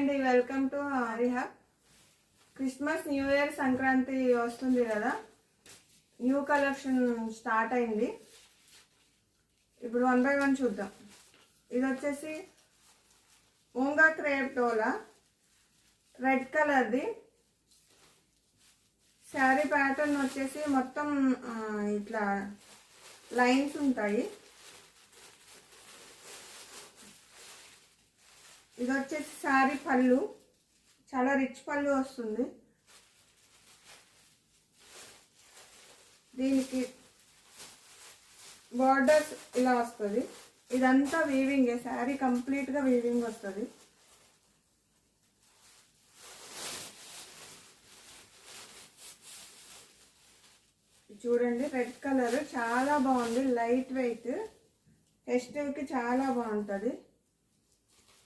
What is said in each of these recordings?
అండి welcome to హరిహబ్ Christmas new year Sankranti వస్తుంది కదా. న్యూ కలెక్షన్ స్టార్ట్ అయింది. ఇప్పుడు వన్ బై వన్ చూద్దాం. ఇది వచ్చేసి ఓంగా క్రేప్ టోలా రెడ్ కలర్ది శారీ ప్యాటర్న్ వచ్చేసి మొత్తం ఇట్లా లైన్స్ ఉంటాయి. ఇది వచ్చేసి శారీ పళ్ళు. చాలా రిచ్ పళ్ళు వస్తుంది. దీనికి బార్డర్స్ ఇలా వస్తుంది. ఇదంతా వీవింగ్ శారీ కంప్లీట్గా వీవింగ్ వస్తుంది. చూడండి రెడ్ కలర్ చాలా బాగుంది. లైట్ వెయిట్ ఫెస్టివ్కి చాలా బాగుంటుంది.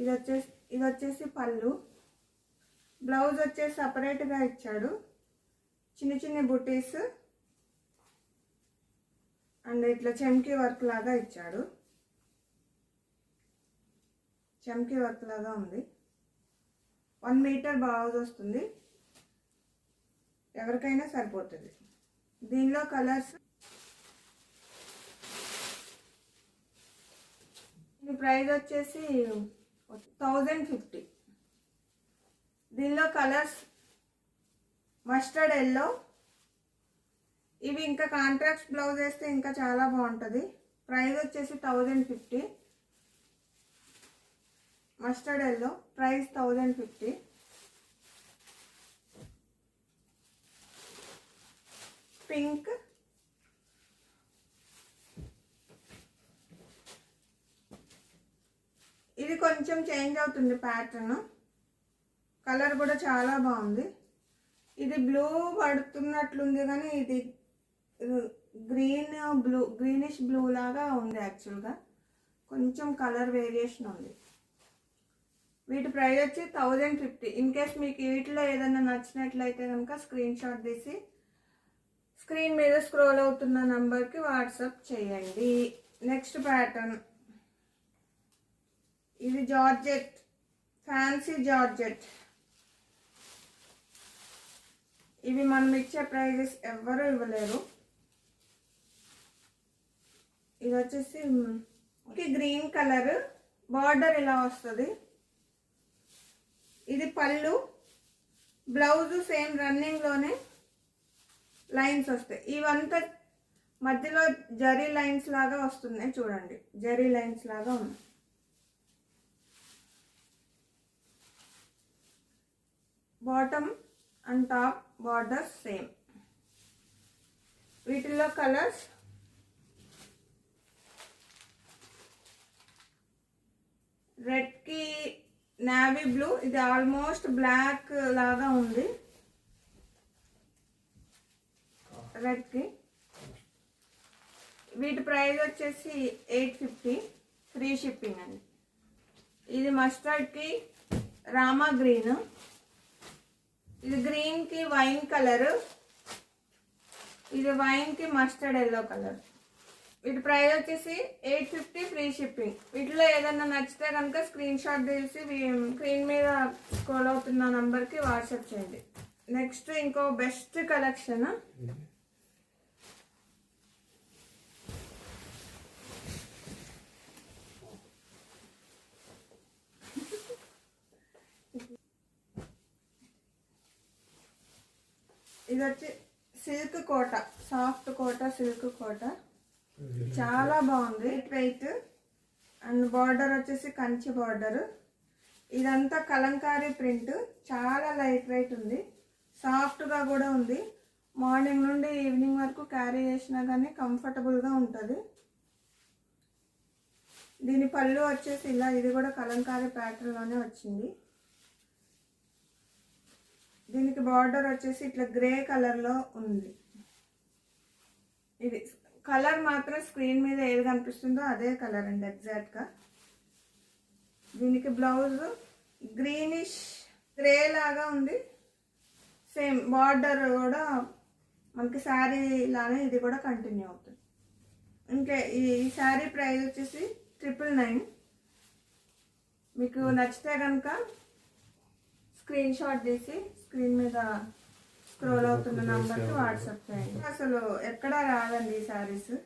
ఇది వచ్చేసి ఇది వచ్చేసి పళ్ళు. బ్లౌజ్ వచ్చేసి సపరేట్గా ఇచ్చాడు. చిన్న చిన్న బుటీస్. అండ్ ఇట్లా చెంకీ వర్క్ లాగా ఇచ్చాడు. చెమ్కీ వర్క్ లాగా ఉంది. వన్ మీటర్ బ్లౌజ్ వస్తుంది. ఎవరికైనా సరిపోతుంది. దీనిలో కలర్స్. ఈ ప్రైస్ వచ్చేసి థౌజండ్ ఫిఫ్టీ. దీనిలో కలర్స్ మస్టర్డ్ ఎల్లో. ఇవి ఇంకా కాంట్రాక్ట్ బ్లౌజ్ వేస్తే ఇంకా చాలా బాగుంటుంది. ప్రైస్ వచ్చేసి thousand fifty. Mustard yellow. Price thousand fifty. Pink ఇది కొంచెం చేంజ్ అవుతుంది ప్యాటర్న్ కలర్ కూడా చాలా బాగుంది. ఇది బ్లూ పడుతున్నట్లుంది కానీ ఇది గ్రీన్ బ్లూ గ్రీనిష్ బ్లూ లాగా ఉంది యాక్చువల్గా కొంచెం కలర్ వేరియేషన్ ఉంది. వీటి ప్రైస్ వచ్చి థౌజండ్ ఫిఫ్టీ ఇన్ కేస్ మీకు వీటిలో ఏదైనా నచ్చినట్లయితే కనుక స్క్రీన్ షాట్ తీసి స్క్రీన్ మీద స్క్రోల్ అవుతున్న నంబర్కి వాట్సాప్ చేయండి. నెక్స్ట్ ప్యాటర్న్ ఇది జార్జెట్. Fancy georgette. ఇవి మనం ఇచ్చే ప్రైజెస్ ఎవ్వరూ ఇవ్వలేరు. ఇది వచ్చేసి గ్రీన్ కలర్. బార్డర్ ఇలా వస్తుంది. ఇది పళ్ళు. బ్లౌజ్ సేమ్ రన్నింగ్లోనే లైన్స్ వస్తాయి. ఇవంతా మధ్యలో జరీ లైన్స్ లాగా వస్తున్నాయి. చూడండి. జరీ లైన్స్ లాగా ఉన్నాయి. Bottom and top borders same వీటిల్లో కలర్స్ రెడ్కి నావీ బ్లూ ఇది ఆల్మోస్ట్ బ్లాక్ లాగా ఉంది. రెడ్కి వీటి ప్రైస్ వచ్చేసి ఎయిట్ ఫిఫ్టీ ఫ్రీ షిప్పింగ్ అండి. ఇది మస్టర్డ్కి రామా గ్రీన్ ఇది గ్రీన్కి వైన్ కలర్ ఇది వైన్కి మస్టర్డ్ ఎల్లో కలర్ వీటి ప్రైస్ వచ్చేసి ఎయిట్ ఫిఫ్టీ ఫ్రీ షిప్పింగ్ వీటిలో ఏదైనా నచ్చితే కనుక స్క్రీన్ షాట్ తీసి స్క్రీన్ మీద కాల్ అవుతున్న నంబర్కి వాట్సాప్ చేయండి. నెక్స్ట్ ఇంకో బెస్ట్ కలెక్షన్ ఇది వచ్చి silk Kota soft Kota silk Kota. చాలా బాగుంది. వెయిట్ అండ్ బార్డర్ వచ్చేసి కంచి బార్డర్. ఇదంతా కలంకారీ ప్రింట్. చాలా లైట్ వెయిట్ ఉంది. సాఫ్ట్గా కూడా ఉంది. మార్నింగ్ నుండి ఈవినింగ్ వరకు క్యారీ చేసినా కానీ కంఫర్టబుల్గా ఉంటుంది. దీని పళ్ళు వచ్చేసి ఇలా ఇది కూడా కలంకారీ ప్యాటర్న్లోనే వచ్చింది. దీనికి బార్డర్ వచ్చేసి ఇట్లా గ్రే కలర్లో ఉంది. ఇది కలర్ మాత్రం స్క్రీన్ మీద ఏది కనిపిస్తుందో అదే కలర్ అండి ఎగ్జాక్ట్గా దీనికి బ్లౌజ్ గ్రీనిష్ గ్రే లాగా ఉంది. సేమ్ బార్డర్ కూడా మనకి శారీ లానే ఇది కూడా కంటిన్యూ అవుతుంది. ఇంకా ఈ శారీ ప్రైస్ వచ్చేసి ట్రిపుల్ నైన్. మీకు నచ్చితే కనుక స్క్రీన్ షాట్ తీసి స్క్రీన్ మీద స్క్రోల్ అవుతున్న నంబర్కి వాట్సాప్ చేయండి. అసలు ఎక్కడా రాదండి ఈ శారీస్.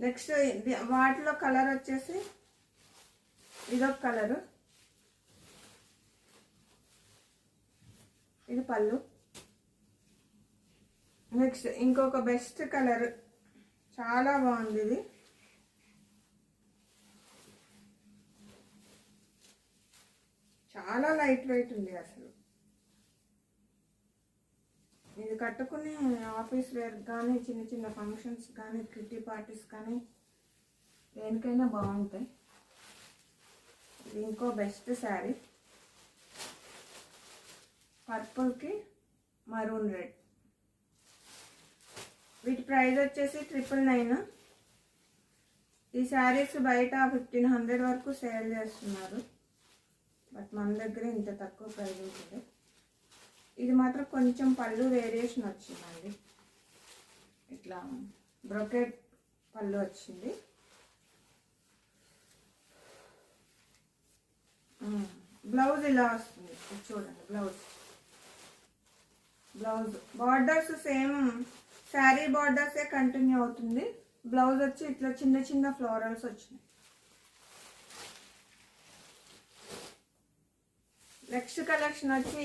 నెక్స్ట్ ఇది- వాటిలో కలర్ వచ్చేసి ఇదొక కలరు. ఇది పళ్ళు. నెక్స్ట్ ఇంకొక బెస్ట్ కలర్. చాలా బాగుంది ఇది చాలా లైట్ వెయిట్ ఉంది అసలు. ఇది కట్టుకుని ఆఫీస్ వేర్ కానీ చిన్న చిన్న ఫంక్షన్స్ కానీ కిట్టి పార్టీస్ కానీ దేనికైనా బాగుంటాయి. ఇది ఇంకో బెస్ట్ శారీ పర్పుల్కి మరూన్ రెడ్ వీటి ప్రైస్ వచ్చేసి ట్రిపుల్ నైన్ ఈ శారీస్ బయట ఫిఫ్టీన్ హండ్రెడ్ వరకు సేల్ చేస్తున్నారు. బట్ మన దగ్గర ఇంత తక్కువ ప్రైస్ ఉంటుంది. ఇది మాత్రం కొంచెం పళ్ళు వేరియేషన్ వచ్చిందండి. ఇట్లా బ్రొకెట్ పళ్ళు వచ్చింది. బ్లౌజ్ ఇలా వస్తుంది. చూడండి blouse. Blouse. Borders same saree బార్డర్సే continue అవుతుంది. బ్లౌజ్ వచ్చి ఇట్లా చిన్న చిన్న ఫ్లోరల్స్ వచ్చినాయి. నెక్స్ట్ కలెక్షన్ వచ్చి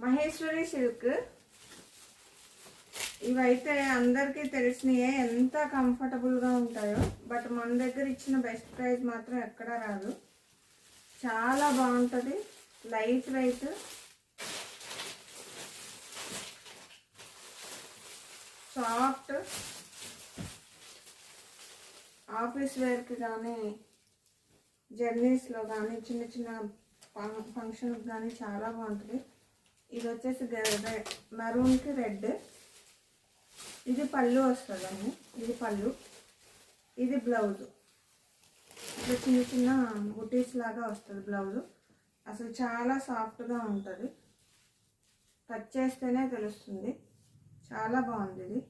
మహేశ్వరి సిల్క్. ఇవైతే అందరికీ తెలిసినయే ఎంత కంఫర్టబుల్గా ఉంటాయో బట్ మన దగ్గర ఇచ్చిన బెస్ట్ ప్రైస్ మాత్రం ఎక్కడా రాదు. చాలా బాగుంటుంది లైట్ వెయిట్. సాఫ్ట్. ఆఫీస్ వేర్కి కానీ జర్నీస్లో కానీ చిన్న చిన్న ఫంక్షన్కి కానీ చాలా బాగుంటుంది ఇది వచ్చేసి మెరూన్కి రెడ్. ఇది పళ్ళు వస్తుందండి. ఇది పళ్ళు. ఇది బ్లౌజ్. ఇట్లా చిన్న చిన్న బుటీస్ లాగా వస్తుంది బ్లౌజ్. అసలు చాలా సాఫ్ట్గా ఉంటుంది. టచ్ చేస్తేనే తెలుస్తుంది. చాలా బాగుంది ఇది.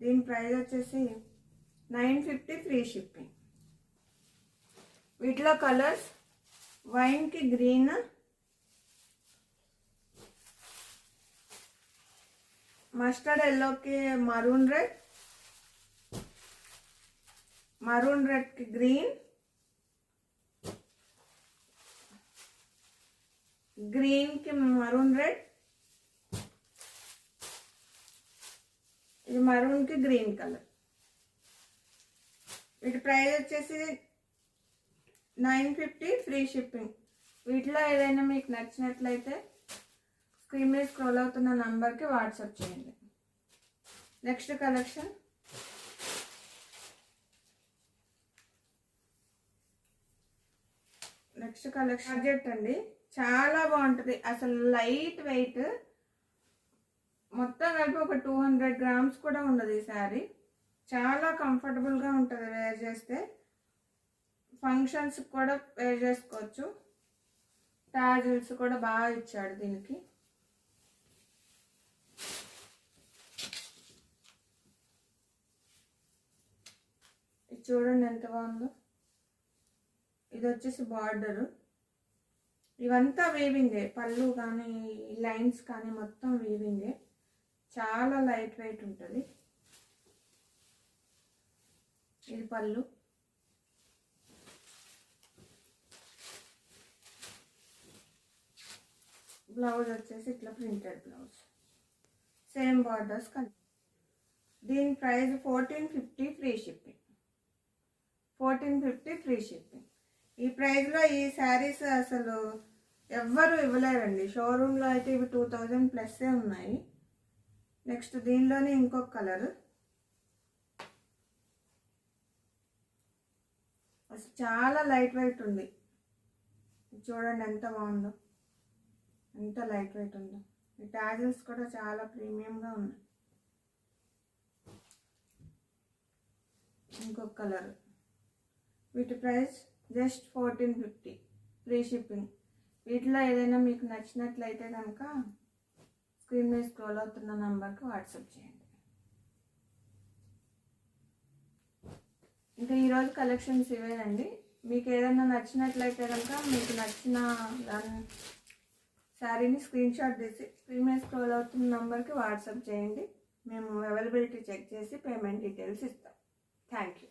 దీని ప్రైస్ వచ్చేసి నైన్ ఫిఫ్టీ ఫ్రీ షిప్పింగ్. వీటిలో కలర్స్ వైన్కి గ్రీన్. మస్టర్డ్ ఎల్లోకి మరూన్ రెడ్. మరూన్ రెడ్కి గ్రీన్. గ్రీన్కి మరూన్ రెడ్. ఇది మరూన్కి గ్రీన్ కలర్. వీటి ప్రైస్ వచ్చేసి నైన్ ఫిఫ్టీ ఫ్రీ షిప్పింగ్. వీటిలో ఏదైనా మీకు నచ్చినట్లయితే స్క్రీన్ మీద స్క్రోల్ అవుతున్న నంబర్కి వాట్సాప్ చేయండి. Next collection. Next collection. Budget అండి. చాలా బాగుంటుంది. అసలు లైట్ వెయిట్. మొత్తం కలిపి ఒక టూ హండ్రెడ్ గ్రామ్స్ కూడా ఉండదు ఈ శారీ. చాలా కంఫర్టబుల్గా ఉంటుంది వేర్ చేస్తే. ఫంక్షన్స్ కూడా వేర్ చేసుకోవచ్చు. టాజిల్స్ కూడా బాగా ఇచ్చాడు దీనికి. ఇది చూడండి ఎంత బాగుందో. ఇది వచ్చేసి బార్డరు. ఇవంతా వీవింగే పళ్ళు కానీ లైన్స్ కానీ మొత్తం వీవింగే చాలా లైట్ వెయిట్ ఉంటుంది. ఇది పళ్ళు. బ్లౌజ్ వచ్చేసి ఇట్లా ప్రింటెడ్ బ్లౌజ్. సేమ్ బార్డర్స్ కలిపి దీని price fourteen fifty free shipping fourteen fifty free shipping ఈ ప్రైస్లో ఈ శారీస్ అసలు ఎవ్వరు ఇవ్వలేరండి. షోరూంలో అయితే ఇవి టూ థౌజండ్ ప్లస్సే ఉన్నాయి. నెక్స్ట్ దీనిలోనే ఇంకొక కలర్ అసలు చాలా లైట్ వెయిట్ ఉంది చూడండి ఎంత బాగుందో. ఎంత లైట్ వెయిట్ ఉందో. ఈ టాజిల్స్ కూడా చాలా ప్రీమియంగా ఉన్నాయి. ఇంకొక కలర్. వీటి price just fourteen fifty free shipping. వీటిలో ఏదైనా మీకు నచ్చినట్లయితే కనుక స్క్రీన్ మీద స్క్రోల్ అవుతున్న నెంబర్కి వాట్సాప్ చేయండి. ఇంకా ఈరోజు కలెక్షన్స్ ఇవేనండి. మీకు ఏదైనా నచ్చినట్లయితే కనుక మీకు నచ్చిన దాన్ని శారీని స్క్రీన్ షాట్ తీసి స్క్రీన్ మీద స్క్రోల్ అవుతున్న నెంబర్కి వాట్సాప్ చేయండి. మేము అవైలబిలిటీ చెక్ చేసి పేమెంట్ డీటెయిల్స్ ఇస్తాం. Thank you